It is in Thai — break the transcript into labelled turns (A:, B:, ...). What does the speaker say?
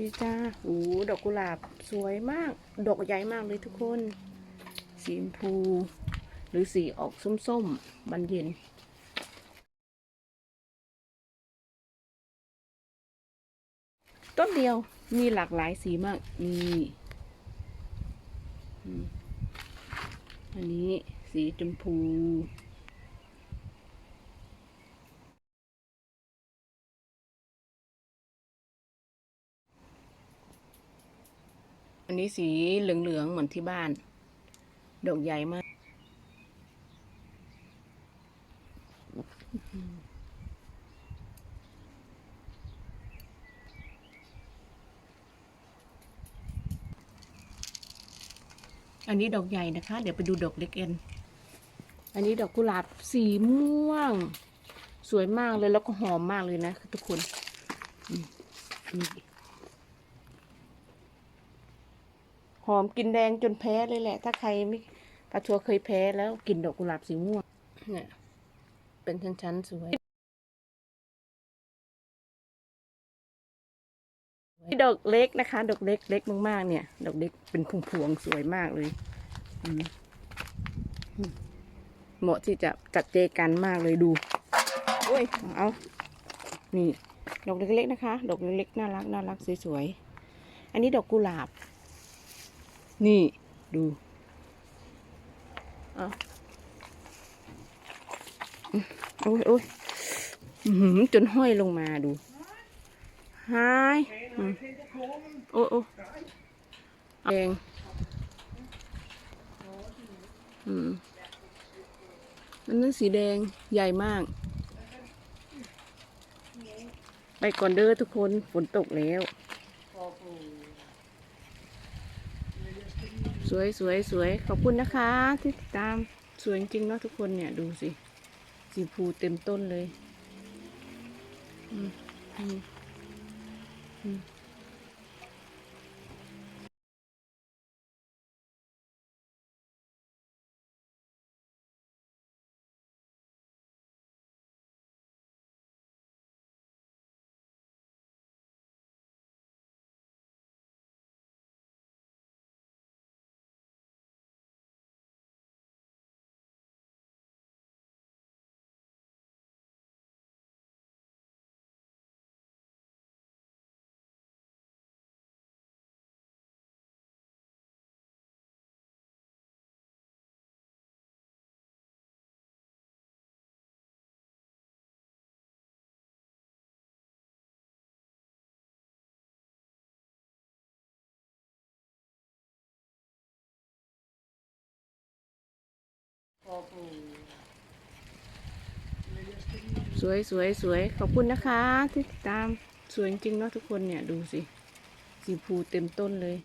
A: ดีจ้าโอ้ดอกกุหลาบสวยมาก ดอกใหญ่มากเลยทุกคน สีชมพู หรือสีออกส้มๆมันเย็นต้นเดียวมีหลากหลายสีมาก นี่อันนี้สีชมพู อันนี้สีเหลืองๆเหมือนที่บ้าน ดอกใหญ่มาก อันนี้ดอกใหญ่นะคะ เดี๋ยวไปดูดอกเล็กเอ็น อันนี้ดอกกุหลาบสีม่วง สวยมากเลยแล้วก็หอมมากเลยนะ ทุกคน อืมนี่ หอมกลินแดงจนแพ้เลยแหละ ถ้าใครไม่ปลาชัวเคยแพ้แล้วกลินดอกกุหลาบสีม่วงเนี่ยเป็นชั้นๆสวยดอกเล็กนะคะ ดอกเล็กเล็กมากๆ เนี่ย ดอกเล็กเป็นพวงๆสวยมากเลยเหมาะที่จะจัดเจกันมากเลยดูโอ้ยเอา นี่ ดอกเล็กๆนะคะ ดอกเล็กๆน่ารักน่ารักสวยๆ อันนี้ดอกกุหลาบ นี่ดูเอาอืมโอ้ยโอ้ยอื้อหือจนห้อยลงมาดูหายอืมโอ้โอ้แดงอืมอันนั้นสีแดงใหญ่มาก ไปก่อนเด้อทุกคนฝนตกแล้ว สวยสวยสวยขอบคุณนะคะ ที่ติดตามสวยจริงๆเนาะทุกคนเนี่ยดูสิสีภูเต็มต้นเลย อืมอืมอืม สวยสวยสวยขอบคุณนะคะที่ติดตามสวยจริงๆเนาะทุกคนเนี่ยดูสิสีภูเต็มต้นเลย